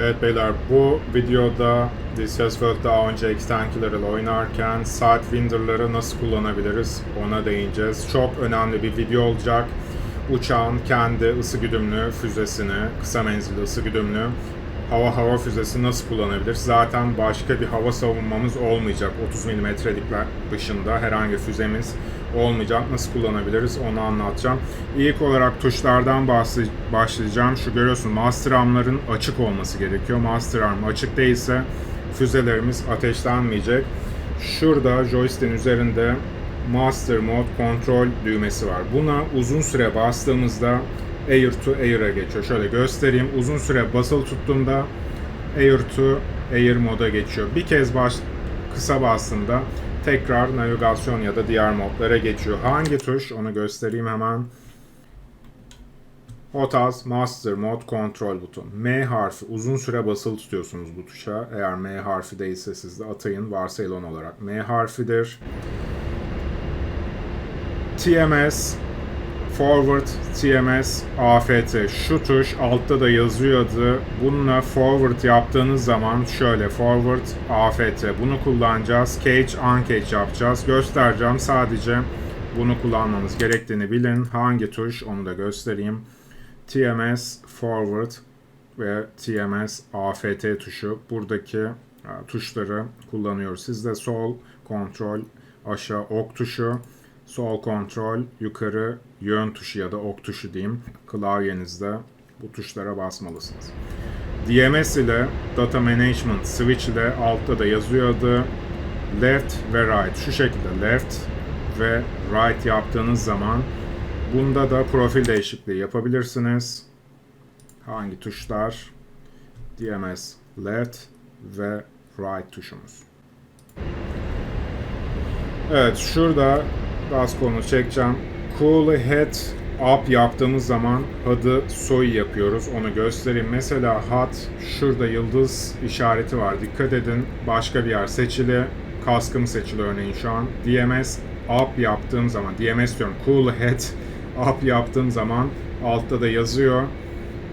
Evet beyler bu videoda This Has World daha önce Extankiler'la oynarken Sidewinder'ları nasıl kullanabiliriz ona değineceğiz. Çok önemli bir video olacak. Uçağın kendi ısı güdümlü füzesini, kısa menzilli ısı güdümlü hava hava füzesi nasıl kullanabilir? Zaten başka bir hava savunmamız olmayacak. 30 milimetrelikler dışında herhangi füzemiz olmayacak. Nasıl kullanabiliriz onu anlatacağım. İlk olarak tuşlardan başlayacağım. Şu görüyorsun master arm'ların açık olması gerekiyor. Master arm açık değilse füzelerimiz ateşlenmeyecek. Şurada joystick'in üzerinde Master Mode Control düğmesi var. Buna uzun süre bastığımızda Air to Air'a geçiyor. Şöyle göstereyim. Uzun süre basılı tuttuğumda Air to Air moda geçiyor. Bir kez baş, kısa bastığımda tekrar navigasyon ya da diğer modlara geçiyor. Hangi tuş onu göstereyim hemen. HOTAS Master Mode Control buton. M harfi uzun süre basılı tutuyorsunuz bu tuşa. Eğer M harfi değilse siz de atayın varsayılan olarak. M harfidir. TMS Forward TMS AFT şu tuş altta da yazıyordu. Bununla forward yaptığınız zaman şöyle forward AFT bunu kullanacağız. Cage uncage yapacağız. Göstereceğim sadece bunu kullanmamız gerektiğini bilin. Hangi tuş onu da göstereyim. TMS forward ve TMS AFT tuşu buradaki e, tuşları kullanıyoruz. Sizde sol kontrol aşağı ok tuşu sol kontrol yukarı yön tuşu ya da ok tuşu diyeyim klavyenizde bu tuşlara basmalısınız. DMS ile Data Management Switch ile altta da yazıyordu. Left ve right şu şekilde left ve right yaptığınız zaman bunda da profil değişikliği yapabilirsiniz. Hangi tuşlar? DMS left ve right tuşumuz. Evet şurada gaz konu çekeceğim. Cool Head Up yaptığımız zaman HUD'ı soy yapıyoruz. Onu göstereyim. Mesela HUD şurada yıldız işareti var. Dikkat edin. Başka bir yer seçili. Kaskım seçili örneğin şu an. DMS Up yaptığım zaman, DMS diyorum Cool Head Up yaptığım zaman altta da yazıyor.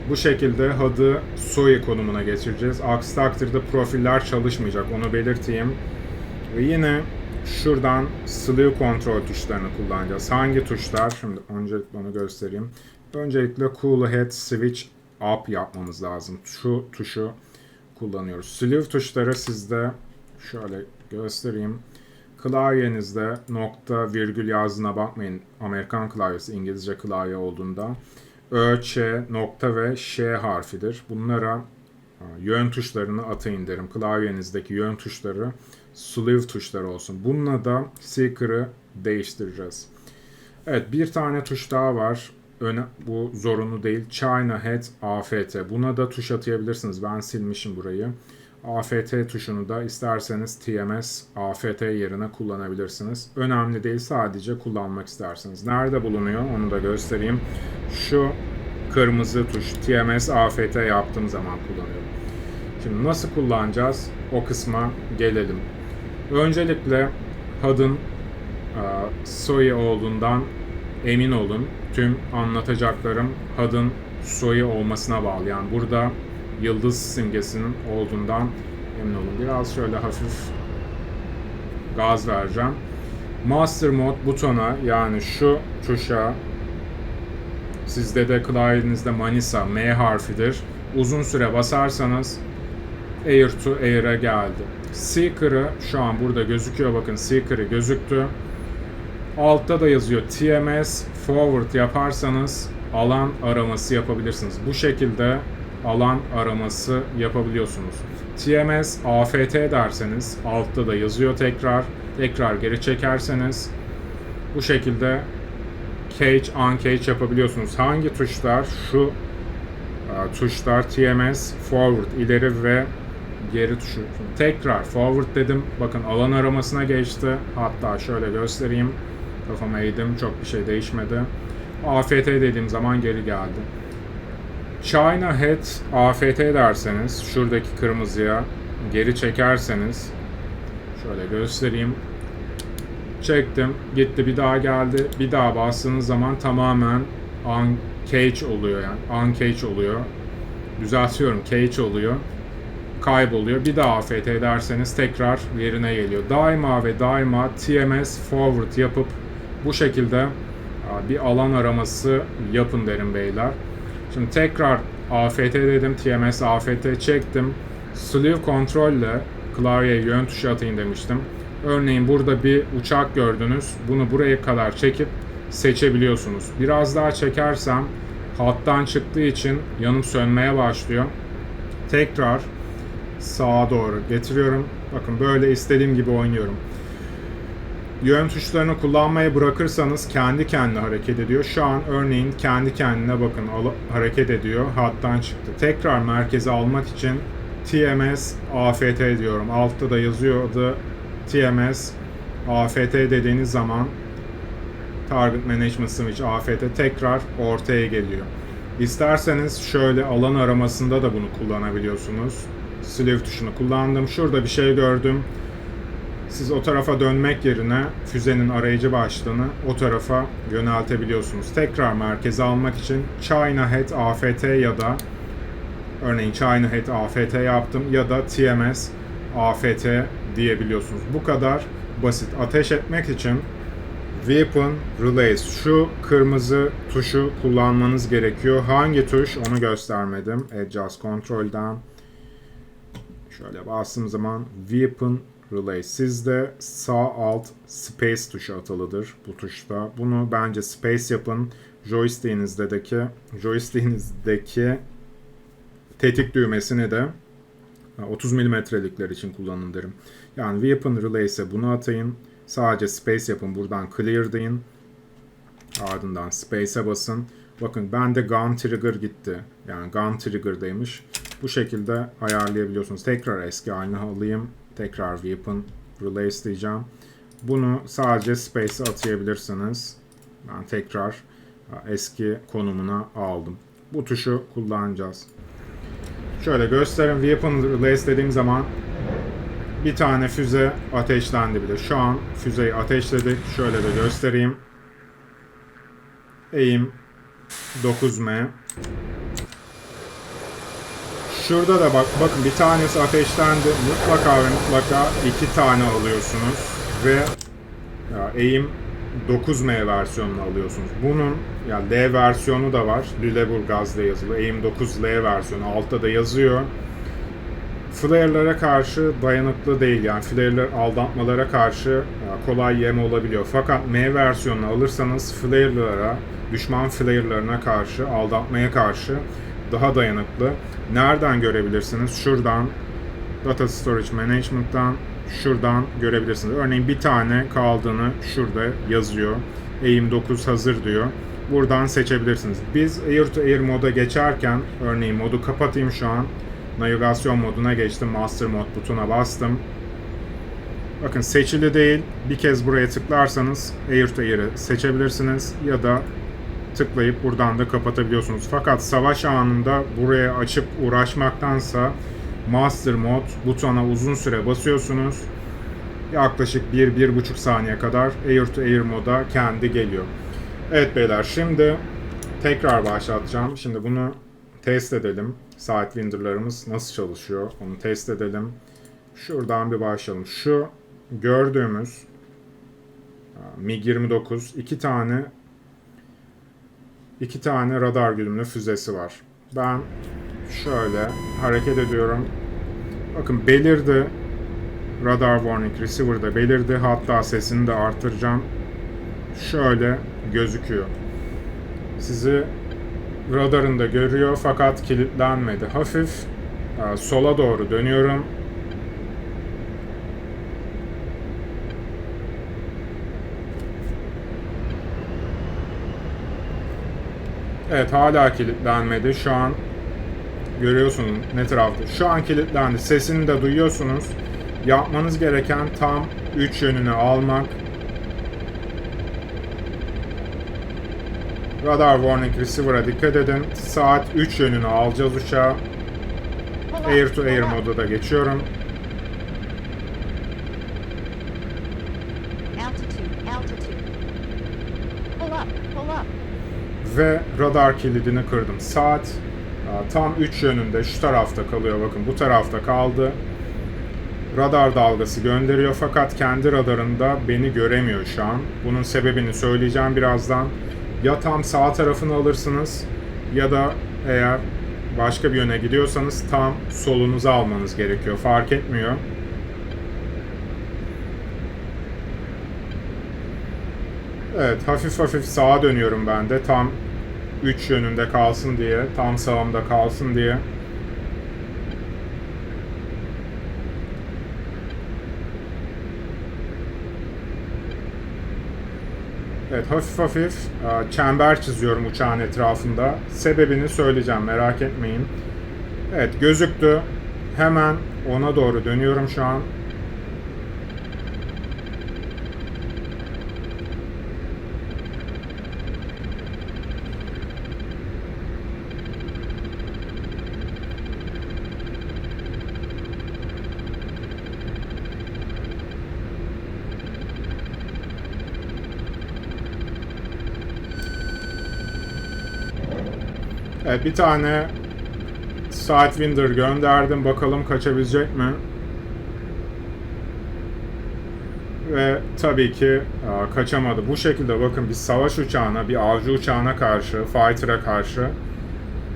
Bu şekilde HUD'ı SOI konumuna geçireceğiz. Aksi takdirde profiller çalışmayacak. Onu belirteyim. Ve yine şuradan sleeve kontrol tuşlarını kullanacağız. Hangi tuşlar? Şimdi öncelikle onu göstereyim. Öncelikle cool head switch up yapmamız lazım. Şu tuşu kullanıyoruz. Sleeve tuşları sizde şöyle göstereyim. Klavyenizde nokta virgül yazdığına bakmayın. Amerikan klavyesi İngilizce klavye olduğunda. Ö, Ç, nokta ve Ş harfidir. Bunlara yön tuşlarını atayın derim. Klavyenizdeki yön tuşları sleeve tuşları olsun. Bununla da seeker'ı değiştireceğiz. Evet bir tane tuş daha var. Öne, bu zorunlu değil. China Head AFT. Buna da tuş atayabilirsiniz. Ben silmişim burayı. AFT tuşunu da isterseniz TMS AFT yerine kullanabilirsiniz. Önemli değil sadece kullanmak isterseniz. Nerede bulunuyor onu da göstereyim. Şu kırmızı tuş TMS AFT yaptığım zaman kullanıyorum. Şimdi nasıl kullanacağız? O kısma gelelim. Öncelikle HUD'ın SOI olduğundan emin olun. Tüm anlatacaklarım HUD'ın SOI olmasına bağlı. Yani burada yıldız simgesinin olduğundan emin olun. Biraz şöyle hafif gaz vereceğim. Master Mode butona yani şu tuşa sizde de klavyenizde Manisa M harfidir. Uzun süre basarsanız Air to Air'a geldi. Seeker'ı şu an burada gözüküyor bakın Seeker'ı gözüktü. Altta da yazıyor TMS forward yaparsanız alan araması yapabilirsiniz. Bu şekilde alan araması yapabiliyorsunuz. TMS AFT derseniz altta da yazıyor tekrar. Tekrar geri çekerseniz bu şekilde cage uncage yapabiliyorsunuz. Hangi tuşlar? Şu e, tuşlar TMS forward ileri ve geri tuşu. Tekrar forward dedim. Bakın alan aramasına geçti. Hatta şöyle göstereyim. Kafama eğdim. Çok bir şey değişmedi. AFT dediğim zaman geri geldi. China Head AFT derseniz şuradaki kırmızıya geri çekerseniz şöyle göstereyim. Çektim. Gitti bir daha geldi. Bir daha bastığınız zaman tamamen uncage oluyor yani. Uncage oluyor. düzeltiyorum cage oluyor. Kayboluyor. Bir daha AFT ederseniz tekrar yerine geliyor. Daima ve daima TMS forward yapıp bu şekilde bir alan araması yapın derim beyler. Şimdi tekrar AFT dedim. TMS AFT çektim. Sleeve kontrol ile klavyeye yön tuşu atayım demiştim. Örneğin burada bir uçak gördünüz. Bunu buraya kadar çekip seçebiliyorsunuz. Biraz daha çekersem hattan çıktığı için yanım sönmeye başlıyor. Tekrar sağa doğru getiriyorum. Bakın böyle istediğim gibi oynuyorum. Yön tuşlarını kullanmayı bırakırsanız kendi kendine hareket ediyor. Şu an örneğin kendi kendine bakın hareket ediyor. Hattan çıktı. Tekrar merkeze almak için TMS AFT diyorum. Altta da yazıyordu TMS AFT dediğiniz zaman Target Management Switch AFT tekrar ortaya geliyor. İsterseniz şöyle alan aramasında da bunu kullanabiliyorsunuz. Sleeve tuşunu kullandım. Şurada bir şey gördüm. Siz o tarafa dönmek yerine füzenin arayıcı başlığını o tarafa yöneltebiliyorsunuz. Tekrar merkeze almak için China Head AFT ya da örneğin China Head AFT yaptım ya da TMS AFT diyebiliyorsunuz. Bu kadar basit. Ateş etmek için Weapon Relays. Şu kırmızı tuşu kullanmanız gerekiyor. Hangi tuş onu göstermedim. Adjust Control'dan şöyle bastığım zaman Weapon Relay. Sizde sağ alt Space tuşu atılıdır bu tuşta. Bunu bence Space yapın. Joystick'inizdeki joystick'inizdeki tetik düğmesini de 30 milimetrelikler için kullanın derim. Yani Weapon Relays'e bunu atayın. Sadece Space yapın. Buradan Clear deyin. Ardından Space'e basın. Bakın bende Gun Trigger gitti. Yani Gun Trigger'daymış. Bu şekilde ayarlayabiliyorsunuz. Tekrar eski haline alayım. Tekrar Weapon Relays diyeceğim. Bunu sadece Space'e atayabilirsiniz. Ben tekrar eski konumuna aldım. Bu tuşu kullanacağız. Şöyle göstereyim. Weapon Relays dediğim zaman bir tane füze ateşlendi bile. Şu an füzeyi ateşledik. Şöyle de göstereyim. Eğim 9M. Şurada da bak bakın bir tanesi ateşlendi. Mutlaka ve mutlaka iki tane alıyorsunuz ve ya, eğim 9M versiyonunu alıyorsunuz. Bunun ya L versiyonu da var. Lüleburgaz'da yazılı. Eğim 9L versiyonu altta da yazıyor. Flare'lara karşı dayanıklı değil yani flare'lar aldatmalara karşı kolay yem olabiliyor. Fakat M versiyonunu alırsanız flare'lara, düşman flare'larına karşı, aldatmaya karşı daha dayanıklı. Nereden görebilirsiniz? Şuradan Data Storage Management'tan şuradan görebilirsiniz. Örneğin bir tane kaldığını şurada yazıyor. Eğim 9 hazır diyor. Buradan seçebilirsiniz. Biz Air to Air moda geçerken örneğin modu kapatayım şu an. Navigasyon moduna geçtim. Master Mod butuna bastım. Bakın seçili değil. Bir kez buraya tıklarsanız Air to Air'ı seçebilirsiniz. Ya da tıklayıp buradan da kapatabiliyorsunuz. Fakat savaş anında buraya açıp uğraşmaktansa Master Mod butona uzun süre basıyorsunuz. Yaklaşık 1-1,5 saniye kadar Air to Air moda kendi geliyor. Evet beyler şimdi tekrar başlatacağım. Şimdi bunu test edelim. Sidewinder'larımız nasıl çalışıyor onu test edelim. Şuradan bir başlayalım. Şu gördüğümüz MiG-29 iki tane iki tane radar güdümlü füzesi var. Ben şöyle hareket ediyorum. Bakın belirdi. Radar warning receiver'da belirdi. Hatta sesini de artıracağım. Şöyle gözüküyor. Sizi radarında görüyor fakat kilitlenmedi. Hafif e, sola doğru dönüyorum. Evet hala kilitlenmedi. Şu an görüyorsunuz ne tarafta. Şu an kilitlendi. Sesini de duyuyorsunuz. Yapmanız gereken tam 3 yönünü almak. Radar warning receiver'a dikkat edin. Saat 3 yönünü alacağız uçağa. Air to air moda da geçiyorum. Altitude, altitude. Pull up, pull up. Ve radar kilidini kırdım. Saat Aa, Tam 3 yönünde şu tarafta kalıyor bakın bu tarafta kaldı. Radar dalgası gönderiyor fakat kendi radarında beni göremiyor şu an. Bunun sebebini söyleyeceğim birazdan. Ya tam sağ tarafını alırsınız ya da eğer başka bir yöne gidiyorsanız tam solunuzu almanız gerekiyor. Fark etmiyor. Evet hafif hafif sağa dönüyorum ben de tam 3 yönünde kalsın diye, tam sağımda kalsın diye. Evet hafif hafif e, çember çiziyorum uçağın etrafında. Sebebini söyleyeceğim merak etmeyin. Evet gözüktü. Hemen ona doğru dönüyorum şu an. Evet bir tane Sidewinder gönderdim. Bakalım kaçabilecek mi? Ve tabii ki e, kaçamadı. Bu şekilde bakın bir savaş uçağına, bir avcı uçağına karşı, fighter'a karşı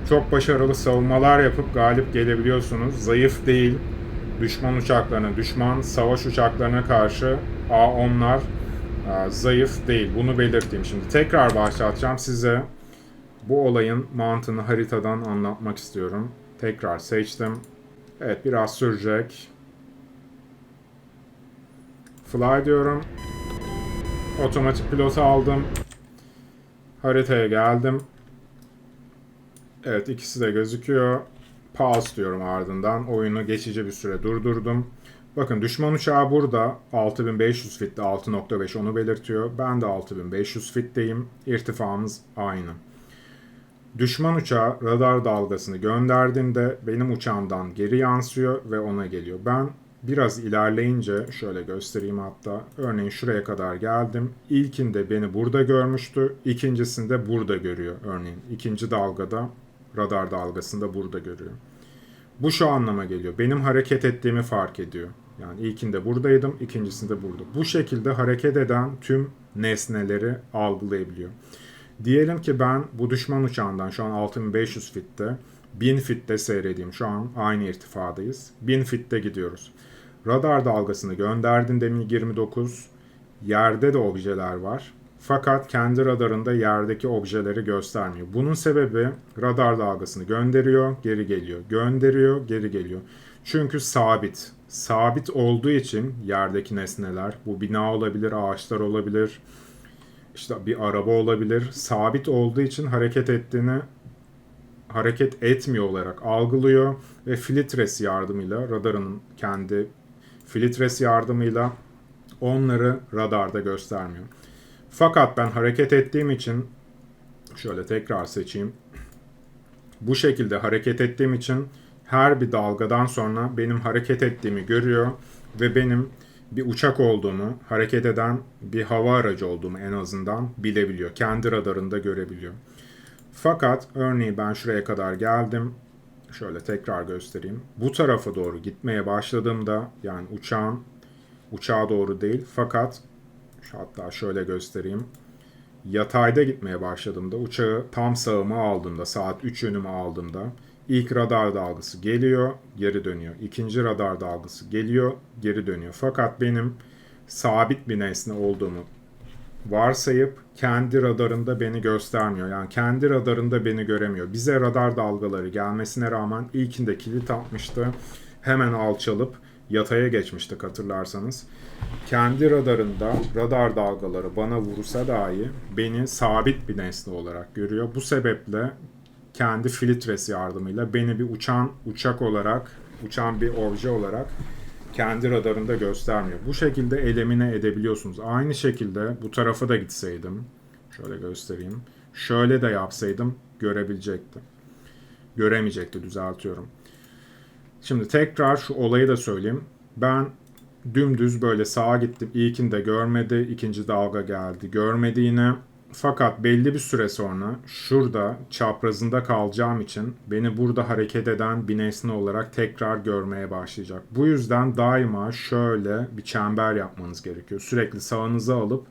çok başarılı savunmalar yapıp galip gelebiliyorsunuz. Zayıf değil. Düşman uçaklarına, düşman savaş uçaklarına karşı A-10'lar e, zayıf değil. Bunu belirteyim. Şimdi tekrar başlatacağım size bu olayın mantığını haritadan anlatmak istiyorum. Tekrar seçtim. Evet biraz sürecek. Fly diyorum. Otomatik pilotu aldım. Haritaya geldim. Evet ikisi de gözüküyor. Pause diyorum ardından. Oyunu geçici bir süre durdurdum. Bakın düşman uçağı burada 6500 fitte 6.5 onu belirtiyor. Ben de 6500 fitteyim. İrtifamız aynı. Düşman uçağı radar dalgasını gönderdiğinde benim uçağımdan geri yansıyor ve ona geliyor. Ben biraz ilerleyince şöyle göstereyim hatta. Örneğin şuraya kadar geldim. İlkinde beni burada görmüştü. İkincisinde burada görüyor örneğin. İkinci dalgada radar dalgasında burada görüyor. Bu şu anlama geliyor. Benim hareket ettiğimi fark ediyor. Yani ilkinde buradaydım, ikincisinde burada. Bu şekilde hareket eden tüm nesneleri algılayabiliyor. Diyelim ki ben bu düşman uçağından şu an 6500 fitte 1000 fitte seyredeyim. Şu an aynı irtifadayız. 1000 fitte gidiyoruz. Radar dalgasını gönderdim demin 29. Yerde de objeler var. Fakat kendi radarında yerdeki objeleri göstermiyor. Bunun sebebi radar dalgasını gönderiyor, geri geliyor. Gönderiyor, geri geliyor. Çünkü sabit. Sabit olduğu için yerdeki nesneler, bu bina olabilir, ağaçlar olabilir, işte bir araba olabilir. Sabit olduğu için hareket ettiğini hareket etmiyor olarak algılıyor ve filtres yardımıyla radarının kendi filtres yardımıyla onları radarda göstermiyor. Fakat ben hareket ettiğim için şöyle tekrar seçeyim. Bu şekilde hareket ettiğim için her bir dalgadan sonra benim hareket ettiğimi görüyor ve benim bir uçak olduğumu, hareket eden bir hava aracı olduğumu en azından bilebiliyor. Kendi radarında görebiliyor. Fakat örneğin ben şuraya kadar geldim. Şöyle tekrar göstereyim. Bu tarafa doğru gitmeye başladığımda yani uçağın uçağa doğru değil fakat hatta şöyle göstereyim. Yatayda gitmeye başladığımda uçağı tam sağıma aldığımda saat 3 yönüme aldığımda İlk radar dalgası geliyor, geri dönüyor. İkinci radar dalgası geliyor, geri dönüyor. Fakat benim sabit bir nesne olduğumu varsayıp kendi radarında beni göstermiyor. Yani kendi radarında beni göremiyor. Bize radar dalgaları gelmesine rağmen ilkinde kilit atmıştı. Hemen alçalıp yataya geçmiştik hatırlarsanız. Kendi radarında radar dalgaları bana vursa dahi beni sabit bir nesne olarak görüyor. Bu sebeple kendi filtresi yardımıyla beni bir uçan uçak olarak, uçan bir obje olarak kendi radarında göstermiyor. Bu şekilde elemine edebiliyorsunuz. Aynı şekilde bu tarafa da gitseydim, şöyle göstereyim. Şöyle de yapsaydım görebilecekti. Göremeyecekti düzeltiyorum. Şimdi tekrar şu olayı da söyleyeyim. Ben dümdüz böyle sağa gittim. İlkinde görmedi. ikinci dalga geldi. Görmedi yine. Fakat belli bir süre sonra şurada çaprazında kalacağım için beni burada hareket eden bir nesne olarak tekrar görmeye başlayacak. Bu yüzden daima şöyle bir çember yapmanız gerekiyor. Sürekli sağınıza alıp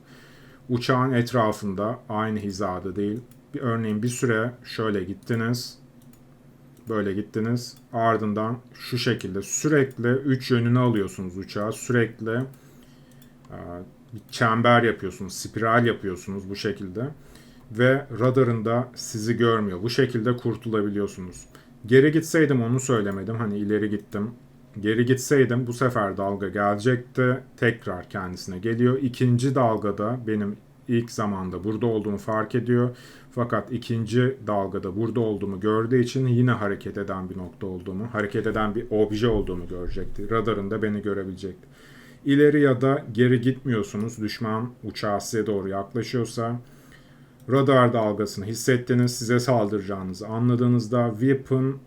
uçağın etrafında aynı hizada değil. Bir örneğin bir süre şöyle gittiniz. Böyle gittiniz. Ardından şu şekilde sürekli üç yönünü alıyorsunuz uçağı. Sürekli bir çember yapıyorsunuz, spiral yapıyorsunuz bu şekilde ve radarında sizi görmüyor. Bu şekilde kurtulabiliyorsunuz. Geri gitseydim onu söylemedim. Hani ileri gittim. Geri gitseydim bu sefer dalga gelecekti. Tekrar kendisine geliyor. İkinci dalgada benim ilk zamanda burada olduğumu fark ediyor. Fakat ikinci dalgada burada olduğumu gördüğü için yine hareket eden bir nokta olduğumu, hareket eden bir obje olduğumu görecekti. Radarında beni görebilecekti. İleri ya da geri gitmiyorsunuz. Düşman uçağı size doğru yaklaşıyorsa radar dalgasını hissettiniz. Size saldıracağınızı anladığınızda weapon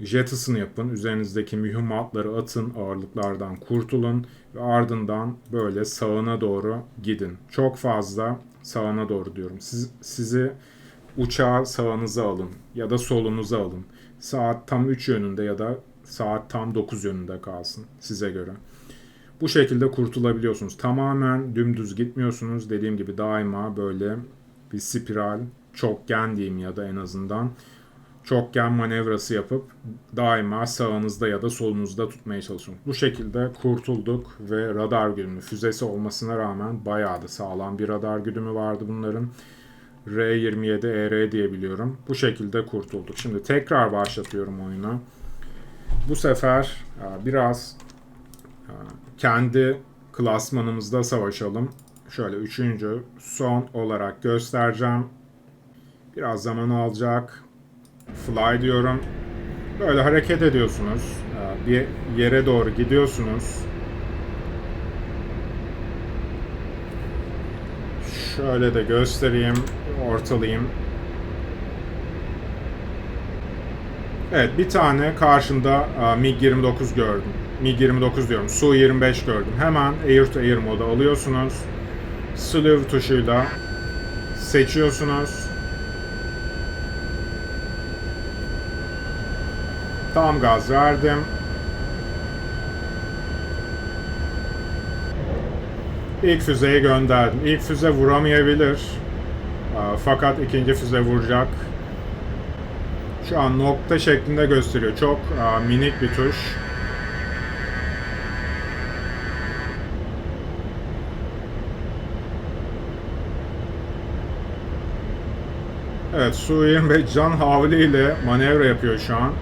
jetısını yapın. Üzerinizdeki mühimmatları atın. Ağırlıklardan kurtulun. Ve ardından böyle sağına doğru gidin. Çok fazla sağına doğru diyorum. Siz, sizi uçağı sağınıza alın ya da solunuza alın. Saat tam 3 yönünde ya da saat tam 9 yönünde kalsın size göre. Bu şekilde kurtulabiliyorsunuz. Tamamen dümdüz gitmiyorsunuz. Dediğim gibi daima böyle bir spiral, çokgen diyeyim ya da en azından çokgen manevrası yapıp daima sağınızda ya da solunuzda tutmaya çalışın. Bu şekilde kurtulduk ve radar güdümlü füzesi olmasına rağmen bayağı da sağlam bir radar güdümü vardı bunların. R27ER diye biliyorum. Bu şekilde kurtulduk. Şimdi tekrar başlatıyorum oyunu. Bu sefer e, biraz e, kendi klasmanımızda savaşalım. Şöyle üçüncü son olarak göstereceğim. Biraz zaman alacak. Fly diyorum. Böyle hareket ediyorsunuz. Ee, bir yere doğru gidiyorsunuz. Şöyle de göstereyim, ortalayayım. Evet, bir tane karşımda e, MiG-29 gördüm. MiG-29 diyorum, Su-25 gördüm. Hemen Air to Air modu alıyorsunuz. Slew tuşuyla seçiyorsunuz. Tam gaz verdim. İlk füzeyi gönderdim. İlk füze vuramayabilir. Fakat ikinci füze vuracak. Şu an nokta şeklinde gösteriyor. Çok minik bir tuş. Evet, Su-25 can havliyle manevra yapıyor şu an.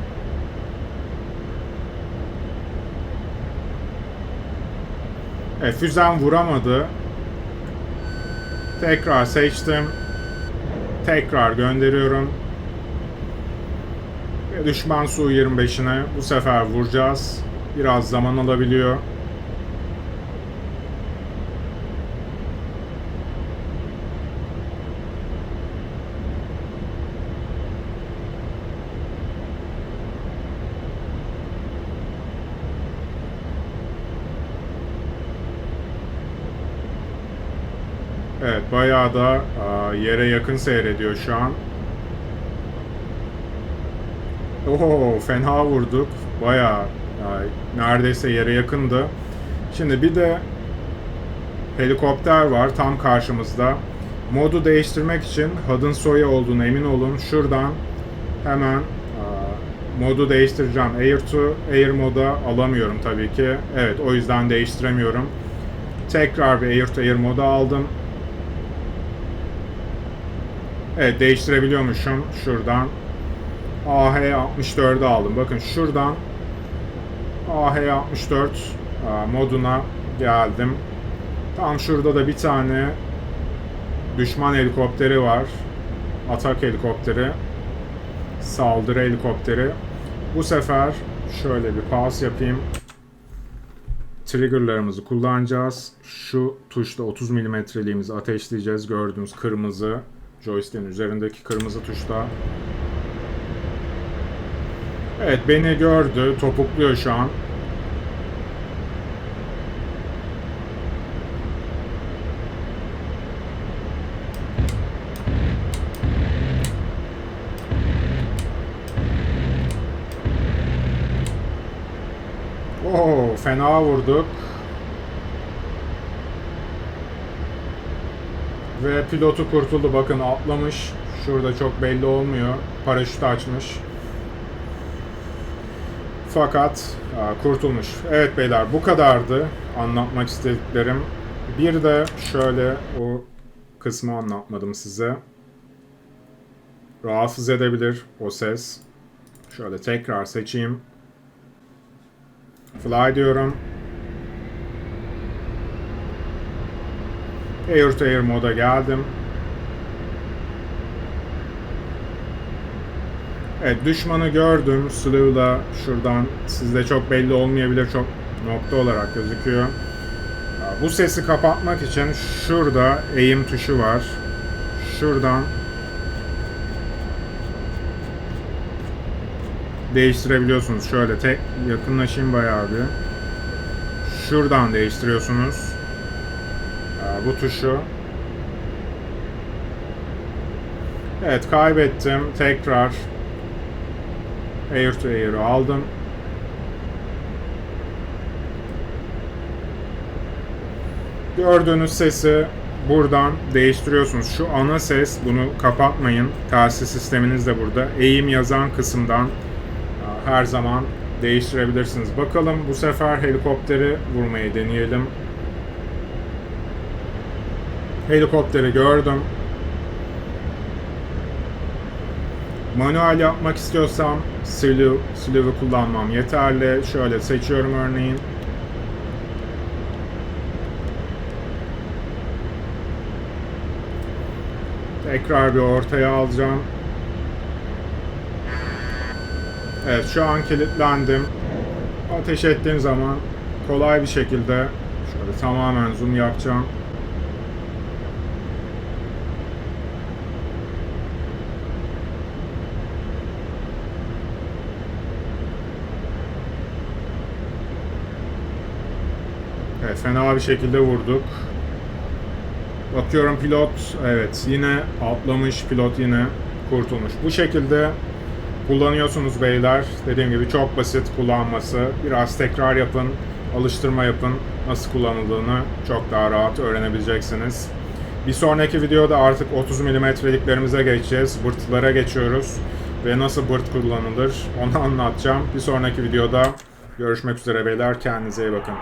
Evet, füzem vuramadı. Tekrar seçtim. Tekrar gönderiyorum. Ve düşman Su-25'ine bu sefer vuracağız. Biraz zaman alabiliyor. Evet bayağı da a, yere yakın seyrediyor şu an. Oho fena vurduk. Bayağı a, neredeyse yere yakındı. Şimdi bir de helikopter var tam karşımızda. Modu değiştirmek için HUD'ın soya olduğunu emin olun. Şuradan hemen a, modu değiştireceğim. Air to Air moda alamıyorum tabii ki. Evet o yüzden değiştiremiyorum. Tekrar bir Air to Air moda aldım. Evet değiştirebiliyormuşum şuradan. AH64'ü aldım. Bakın şuradan AH64 moduna geldim. Tam şurada da bir tane düşman helikopteri var. Atak helikopteri. Saldırı helikopteri. Bu sefer şöyle bir pas yapayım. Triggerlarımızı kullanacağız. Şu tuşta 30 milimetreliğimizi ateşleyeceğiz. Gördüğünüz kırmızı Joystick'in üzerindeki kırmızı tuşta. Evet beni gördü. Topukluyor şu an. Oo, fena vurduk. Ve pilotu kurtuldu. Bakın atlamış. Şurada çok belli olmuyor. Paraşütü açmış. Fakat kurtulmuş. Evet beyler bu kadardı anlatmak istediklerim. Bir de şöyle o kısmı anlatmadım size. Rahatsız edebilir o ses. Şöyle tekrar seçeyim. Fly diyorum. Air to Air moda geldim. Evet düşmanı gördüm. Slew'la şuradan sizde çok belli olmayabilir. Çok nokta olarak gözüküyor. Bu sesi kapatmak için şurada eğim tuşu var. Şuradan değiştirebiliyorsunuz. Şöyle tek yakınlaşayım bayağı bir. Şuradan değiştiriyorsunuz. Bu tuşu. Evet kaybettim. Tekrar Air to Air'ı aldım. Gördüğünüz sesi buradan değiştiriyorsunuz. Şu ana ses bunu kapatmayın. Telsiz sisteminiz de burada. Eğim yazan kısımdan her zaman değiştirebilirsiniz. Bakalım bu sefer helikopteri vurmayı deneyelim. Helikopteri gördüm. Manuel yapmak istiyorsam slew, slew'ı kullanmam yeterli. Şöyle seçiyorum örneğin. Tekrar bir ortaya alacağım. Evet şu an kilitlendim. Ateş ettiğim zaman kolay bir şekilde şöyle tamamen zoom yapacağım. Evet fena bir şekilde vurduk. Bakıyorum pilot evet yine atlamış pilot yine kurtulmuş. Bu şekilde kullanıyorsunuz beyler. Dediğim gibi çok basit kullanması. Biraz tekrar yapın, alıştırma yapın. Nasıl kullanıldığını çok daha rahat öğrenebileceksiniz. Bir sonraki videoda artık 30 milimetreliklerimize geçeceğiz. Bırtlara geçiyoruz. Ve nasıl bırt kullanılır onu anlatacağım. Bir sonraki videoda görüşmek üzere beyler. Kendinize iyi bakın.